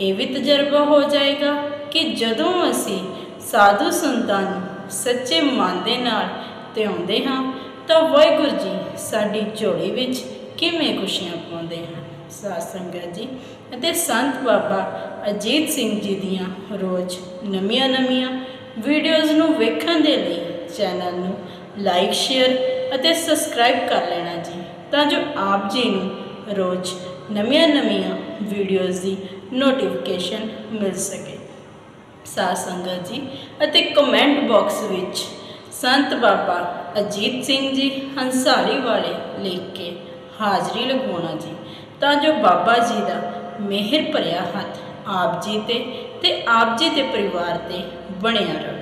ਇਹ ਵੀ ਤਜਰਬਾ ਹੋ ਜਾਏਗਾ ਕਿ ਜਦੋਂ ਅਸੀਂ ਸਾਧੂ ਸੰਤਾਂ ਨੂੰ ਸੱਚੇ ਮਨ ਦੇ ਨਾਲ ਧਿਆਉਂਦੇ ਹਾਂ, ਤਾਂ ਵਾਹਿਗੁਰੂ ਜੀ ਸਾਡੀ ਝੋਲੀ ਵਿੱਚ ਕਿਵੇਂ ਖੁਸ਼ੀਆਂ ਪਾਉਂਦੇ ਹਨ। ਸਾਧ ਸੰਗਤ ਜੀ ਅਤੇ ਸੰਤ ਬਾਬਾ ਅਜੀਤ ਸਿੰਘ ਜੀ ਦੀਆਂ ਰੋਜ਼ ਨਵੀਆਂ ਨਵੀਆਂ ਵੀਡੀਓਜ਼ ਨੂੰ ਵੇਖਣ ਦੇ ਲਈ ਚੈਨਲ ਨੂੰ ਲਾਈਕ, ਸ਼ੇਅਰ ਅਤੇ ਸਬਸਕ੍ਰਾਈਬ ਕਰ ਲੈਣਾ ਜੀ, ਤਾਂ ਜੋ ਆਪ ਜੀ ਨੂੰ ਰੋਜ਼ ਨਵੀਆਂ ਨਵੀਆਂ ਵੀਡੀਓਜ਼ ਦੀ ਨੋਟੀਫਿਕੇਸ਼ਨ ਮਿਲ ਸਕੇ। ਸਾਧ ਸੰਗਤ ਜੀ, ਅਤੇ ਕਮੈਂਟ ਬਾਕਸ ਵਿੱਚ ਸੰਤ ਬਾਬਾ ਅਜੀਤ ਸਿੰਘ ਜੀ ਹੰਸਾਰੀ ਵਾਲੇ ਲਿਖ ਕੇ ਹਾਜ਼ਰੀ ਲਗਵਾਉਣਾ ਜੀ, ਤਾਂ ਜੋ ਬਾਬਾ ਜੀ ਦਾ ਮਿਹਰ ਭਰਿਆ ਹੱਥ ਆਪ ਜੀ ਤੇ ਤੇ ਆਪ ਜੀ ਦੇ ਪਰਿਵਾਰ ਤੇ ਬਣਿਆ ਰਹੇ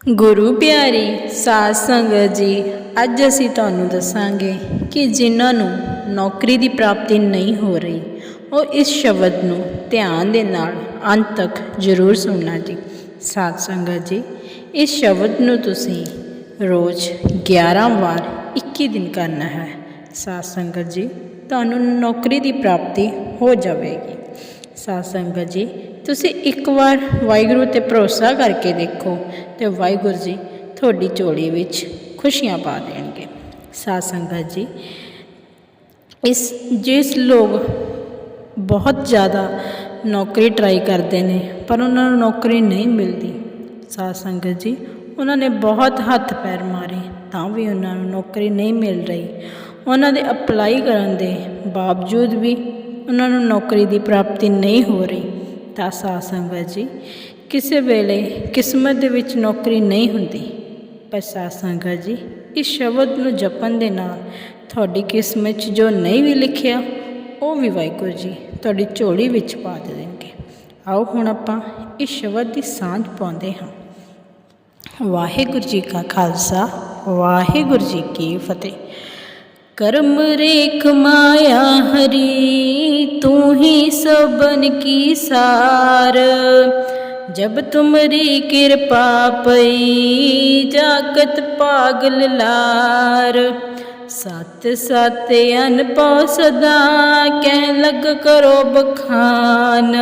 ਗੁਰੂ ਪਿਆਰੀ, ਸਾਧ ਸੰਗਤ ਜੀ, ਅੱਜ ਅਸੀਂ ਤੁਹਾਨੂੰ ਦੱਸਾਂਗੇ ਕਿ ਜਿਨ੍ਹਾਂ ਨੂੰ ਨੌਕਰੀ ਦੀ ਪ੍ਰਾਪਤੀ ਨਹੀਂ ਹੋ ਰਹੀ ਉਹ ਇਸ ਸ਼ਬਦ ਨੂੰ ਧਿਆਨ ਦੇ ਨਾਲ ਅੰਤ ਤੱਕ ਜ਼ਰੂਰ ਸੁਣਨਾ ਜੀ। ਸਾਧ ਸੰਗਤ ਜੀ, ਇਸ ਸ਼ਬਦ ਨੂੰ ਤੁਸੀਂ ਰੋਜ਼ 11 ਵਾਰ 21 ਦਿਨ ਕਰਨਾ ਹੈ। ਸਾਧ ਸੰਗਤ ਜੀ, ਤੁਹਾਨੂੰ ਨੌਕਰੀ ਦੀ ਪ੍ਰਾਪਤੀ ਹੋ ਜਾਵੇਗੀ। ਸਾਧ ਸੰਗਤ ਜੀ, ਤੁਸੀਂ ਇੱਕ ਵਾਰ ਵਾਹਿਗੁਰੂ ਤੇ ਭਰੋਸਾ ਕਰਕੇ ਦੇਖੋ ਤੇ ਵਾਹਿਗੁਰੂ ਜੀ ਤੁਹਾਡੀ ਝੋਲੀ ਵਿੱਚ ਖੁਸ਼ੀਆਂ ਪਾ ਦੇਣਗੇ। ਸਾਧ ਸੰਗਤ ਜੀ, ਇਸ, ਜਿਸ ਲੋਕ ਬਹੁਤ ਜ਼ਿਆਦਾ ਨੌਕਰੀ ਟਰਾਈ ਕਰਦੇ ਨੇ, ਪਰ ਉਹਨਾਂ ਨੂੰ ਨੌਕਰੀ ਨਹੀਂ ਮਿਲਦੀ। ਸਾਧ ਸੰਗਤ ਜੀ, ਉਹਨਾਂ ਨੇ ਬਹੁਤ ਹੱਥ ਪੈਰ ਮਾਰੇ, ਤਾਂ ਵੀ ਉਹਨਾਂ ਨੂੰ ਨੌਕਰੀ ਨਹੀਂ ਮਿਲ ਰਹੀ। ਉਹਨਾਂ ਦੇ ਅਪਲਾਈ ਕਰਨ ਦੇ ਬਾਵਜੂਦ ਵੀ ਉਹਨਾਂ ਨੂੰ ਨੌਕਰੀ ਦੀ ਪ੍ਰਾਪਤੀ ਨਹੀਂ ਹੋ ਰਹੀ। ਤਾਂ ਸਾਧ ਸੰਗਤ ਜੀ, ਕਿਸੇ ਵੇਲੇ ਕਿਸਮਤ ਦੇ ਵਿੱਚ ਨੌਕਰੀ ਨਹੀਂ ਹੁੰਦੀ। ਪਰ ਸਾਧ ਸੰਗਤ ਜੀ, ਇਸ ਸ਼ਬਦ ਨੂੰ ਜਪਣ ਦੇ ਨਾਲ ਤੁਹਾਡੀ ਕਿਸਮਤ 'ਚ ਜੋ ਨਹੀਂ ਵੀ ਲਿਖਿਆ, ਉਹ ਵੀ ਵਾਹਿਗੁਰੂ ਜੀ ਤੁਹਾਡੀ ਝੋਲੀ ਵਿੱਚ ਪਾ ਦੇਣਗੇ। ਆਓ ਹੁਣ ਆਪਾਂ ਇਸ ਸ਼ਬਦ ਦੀ ਸਾਂਝ ਪਾਉਂਦੇ ਹਾਂ। ਵਾਹਿਗੁਰੂ ਜੀ ਕਾ ਖਾਲਸਾ, ਵਾਹਿਗੁਰੂ ਜੀ ਕੀ ਫਤਿਹ। ਕਰਮ ਰੇਖ ਮਾਇਆ ਹਰੀ, ਤੂੰ ਹੀ ਸਬਨ ਕੀ ਸਾਰ। ਜਬ ਤੁਮਰੀ ਕਿਰਪਾ ਪਈ ਜਾਗਤ ਪਾਗਲ ਲਾਰ। ਸਤ ਸਤ ਅਨਪਉ ਸਦਾ ਕਹਿ ਲਗ ਕਰੋ ਬਖਾਨ।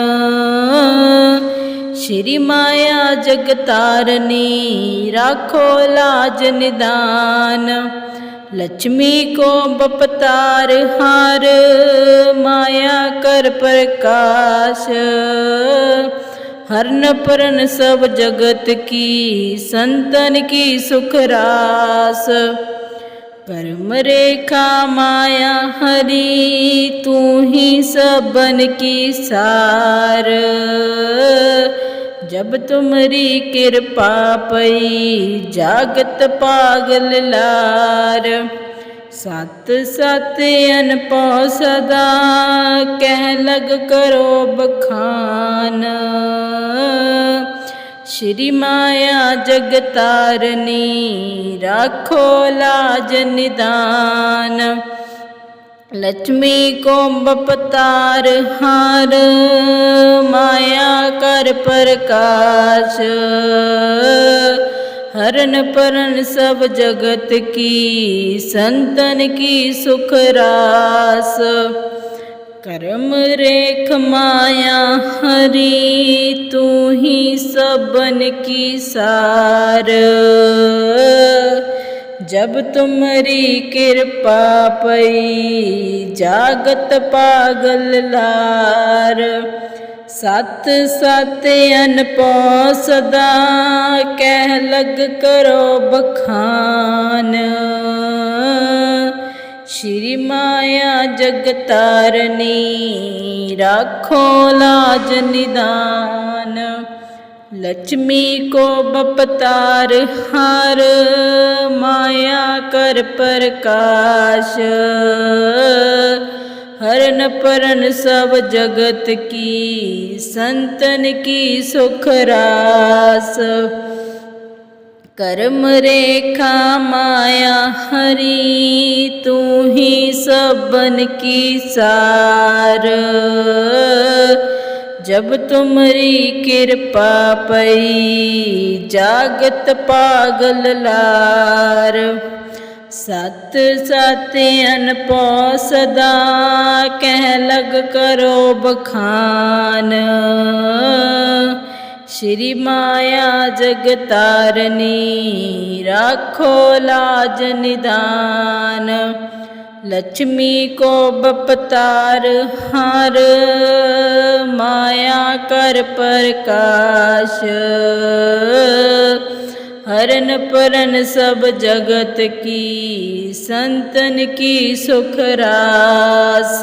ਸ਼੍ਰੀ ਮਾਇਆ ਜਗਤਾਰਨੀ ਰਾਖੋ ਲਾਜ ਨਿਦਾਨ। ਲక్ష్ਮੀ ਕੋ ਬਪਤਾਰ ਹਾਰ ਮਾਇਆ ਕਰ ਪ੍ਰਕਾਸ਼। ਹਰਨ ਪਰਨ ਸਭ ਜਗਤ ਕੀ ਸੰਤਨ ਕੀ ਸੁਖ ਰਾਸ। ਕਰਮ ਰੇਖਾ ਮਾਇਆ ਹਰੀ, ਤੂੰ ਹੀ ਸਬਨ ਕੀ ਸਾਰ। ਜਬ ਤੁਮਰੀ ਕਿਰਪਾ ਪਈ, ਜਾਗਤ ਪਾਗਲ ਲਾਰ। ਸਤ ਸਤ ਅਨਪਉ ਸਦਾ, ਕਹਿ ਲਗ ਕਰੋ ਬਖਾਨ। ਸ਼੍ਰੀ ਮਾਇਆ ਜਗਤਾਰਨੀ ਰਾਖੋ ਲਾਜ ਨਿਦਾਨ। ਲక్ష్ਮੀ ਕੋ ਬਪਤਾਰ ਹਾਰ, ਮਾਇਆ ਕਰ ਪ੍ਰਕਾਸ਼। ਹਰਨ ਪਰਨ ਸਭ ਜਗਤ ਕੀ, ਸੰਤਨ ਕੀ ਸੁਖ ਰਾਸ। ਕਰਮ ਰੇਖ ਮਾਇਆ ਹਰੀ, ਤੂੰ ਹੀ ਸਬਨ ਕੀ ਸਾਰ। ਜਬ ਤੁਮਰੀ ਕਿਰਪਾ ਪਈ, ਜਾਗਤ ਪਾਗਲ ਲਾਰ। ਸਤ ਸਤ ਅਨਪਉ ਸਦਾ, ਕਹਿ ਲਗ ਕਰੋ ਬਖਾਨ। ਸ਼੍ਰੀ ਮਾਇਆ ਜਗਤਾਰਨੀ, ਰਾਖੋ ਲਾਜ ਨਿਦਾਨ। ਲక్ష్ਮੀ ਕੋ ਬਪਤਾਰ ਹਰ, ਮਾਇਆ ਕਰ ਪ੍ਰਕਾਸ਼। ਹਰਨ ਪਰਨ ਸਭ ਜਗਤ ਕੀ, ਸੰਤਨ ਕੀ ਸੁਖ ਰਾਸ। ਕਰਮ ਰੇਖਾ ਮਾਇਆ ਹਰੀ, ਤੂੰ ਹੀ ਸਭਨ ਕੀ ਸਾਰ। ਜਬ ਤੁਮਰੀ ਕਿਰਪਾ ਪਈ, ਜਾਗਤ ਪਾਗਲ ਲਾਰ। ਸਤ ਸਤਿਨ ਪੋ ਸਦਾ, ਕਹਿ ਲਗ ਕਰੋ ਬਖਾਨ। श्री माया जगतारनी राखो लाज निदान लक्ष्मी को बपतार हार माया कर प्रकाश हरन परन सब जगत की संतन की सुख रास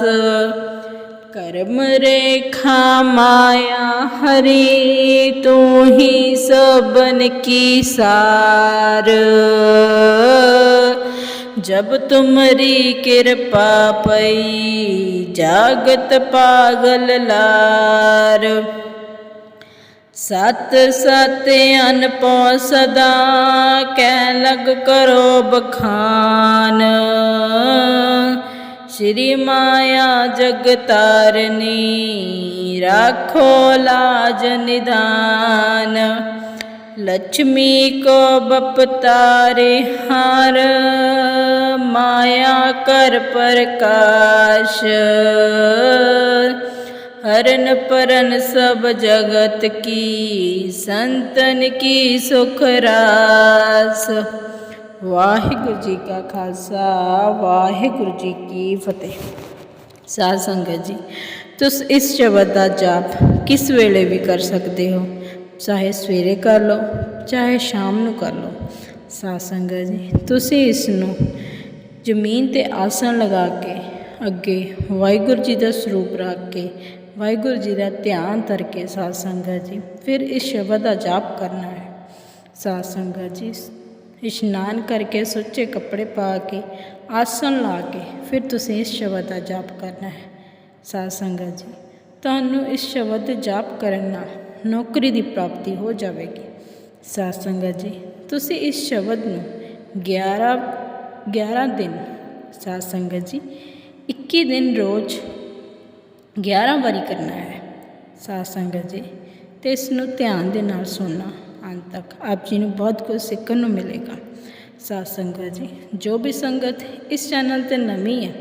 कर्म रेखा माया हरि तू ही सबन की सार जब तुमरी कृपा पई जागत पागल लार सत सत अनपो सदा कह लग करो बखान श्री माया जगतारनी राखो लाज निदान लक्ष्मी को बपतारे हार माया कर प्रकाश हरन परन सब जगत की संतन की सुख रास ਵਾਹਿਗੁਰੂ ਜੀ ਕਾ ਖਾਲਸਾ, ਵਾਹਿਗੁਰੂ ਜੀ ਕੀ ਫਤਿਹ। ਸਾਧ ਸੰਗਤ ਜੀ, ਤੁਸੀਂ ਇਸ ਸ਼ਬਦ ਦਾ ਜਾਪ ਕਿਸ ਵੇਲੇ ਵੀ ਕਰ ਸਕਦੇ ਹੋ? ਚਾਹੇ ਸਵੇਰੇ ਕਰ ਲਓ, ਚਾਹੇ ਸ਼ਾਮ ਨੂੰ ਕਰ ਲਓ। ਸਾਧ ਸੰਗਤ ਜੀ, ਤੁਸੀਂ ਇਸ ਨੂੰ ਜ਼ਮੀਨ ਤੇ ਆਸਣ ਲਗਾ ਕੇ ਅੱਗੇ ਵਾਹਿਗੁਰੂ ਜੀ ਦਾ ਸਰੂਪ ਰੱਖ ਕੇ, ਵਾਹਿਗੁਰੂ ਜੀ ਦਾ ਧਿਆਨ ਧਰ ਕੇ ਸਾਧ ਸੰਗਤ ਜੀ, ਫਿਰ ਇਸ ਸ਼ਬਦ ਦਾ ਜਾਪ ਕਰਨਾ ਹੈ। ਸਾਧ ਸੰਗਤ ਜੀ ਇਸ਼ਨਾਨ ਕਰਕੇ ਸੁੱਚੇ ਕੱਪੜੇ ਪਾ ਕੇ, ਆਸਣ ਲਾ ਕੇ ਫਿਰ ਤੁਸੀਂ ਇਸ ਸ਼ਬਦ ਦਾ ਜਾਪ ਕਰਨਾ ਹੈ। ਸਾਧ ਸੰਗਤ ਜੀ, ਤੁਹਾਨੂੰ ਇਸ ਸ਼ਬਦ ਦੇ ਜਾਪ ਕਰਨ ਨਾਲ ਨੌਕਰੀ ਦੀ ਪ੍ਰਾਪਤੀ ਹੋ ਜਾਵੇਗੀ। ਸਾਧ ਸੰਗਤ ਜੀ, ਤੁਸੀਂ ਇਸ ਸ਼ਬਦ ਨੂੰ 11 11 ਦਿਨ, ਸਾਧ ਸੰਗਤ ਜੀ 21 ਦਿਨ ਰੋਜ਼ 11 ਵਾਰੀ ਕਰਨਾ ਹੈ। ਸਾਧ ਸੰਗਤ ਜੀ, ਤੇ ਇਸ ਨੂੰ ਧਿਆਨ ਦੇ ਨਾਲ ਸੁਣਨਾ। ਅੰਤ ਤੱਕ ਆਪ ਜੀ ਨੂੰ ਬਹੁਤ ਕੁਝ ਸਿੱਖਣ ਨੂੰ ਮਿਲੇਗਾ। ਸਾਧ ਸੰਗਤ ਜੀ, ਜੋ ਵੀ ਸੰਗਤ ਇਸ ਚੈਨਲ ਤੇ ਨਵੀਂ ਹੈ,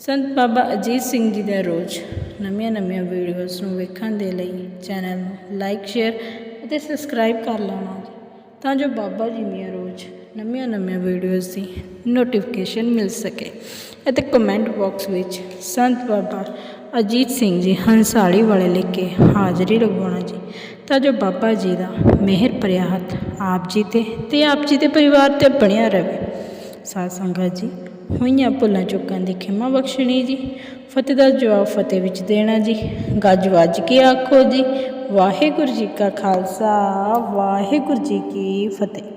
ਸੰਤ ਬਾਬਾ ਅਜੀਤ ਸਿੰਘ ਜੀ ਦਾ ਰੋਜ਼ ਨਵੀਆਂ ਨਵੀਆਂ ਵੀਡੀਓਜ਼ ਨੂੰ ਵੇਖਣ ਦੇ ਲਈ ਚੈਨਲ ਨੂੰ ਲਾਈਕ ਸ਼ੇਅਰ ਅਤੇ ਸਬਸਕ੍ਰਾਈਬ ਕਰ ਲੈਣਾ ਤਾਂ ਜੋ ਬਾਬਾ ਜੀ ਦੀਆਂ ਰੋਜ਼ ਨਵੀਆਂ ਨਵੀਆਂ ਵੀਡੀਓਜ਼ ਦੀ ਨੋਟੀਫਿਕੇਸ਼ਨ ਮਿਲ ਸਕੇ। ਅਤੇ ਕਮੈਂਟ ਬਾਕਸ ਵਿੱਚ ਸੰਤ ਬਾਬਾ ਅਜੀਤ ਸਿੰਘ ਜੀ ਹੰਸਾਲੀ ਵਾਲੇ ਲਿਖ ਕੇ ਹਾਜ਼ਰੀ ਲਗਵਾਉਣਾ ਜੀ ਤਾਂ ਜੋ ਬਾਬਾ ਜੀ ਦਾ ਮਿਹਰ ਭਰਿਆ ਹੱਥ ਆਪ ਜੀ ਤੇ ਤੇ ਆਪ ਜੀ ਦੇ ਪਰਿਵਾਰ ਤੇ ਬਣਿਆ ਰਹੇ ਸਾਧ ਸੰਗਤ ਜੀ, ਹੋਈਆਂ ਭੁੱਲਾਂ ਚੁੱਕਾਂ ਦੀ ਖਿਮਾ ਬਖਸ਼ਣੀ ਜੀ। ਫਤਿਹ ਦਾ ਜਵਾਬ ਫਤਿਹ ਵਿੱਚ ਦੇਣਾ ਜੀ। ਗੱਜ ਵੱਜ ਕੇ ਆਖੋ ਜੀ, ਵਾਹਿਗੁਰੂ ਜੀ ਕਾ ਖਾਲਸਾ, ਵਾਹਿਗੁਰੂ ਜੀ ਕੀ ਫਤਿਹ।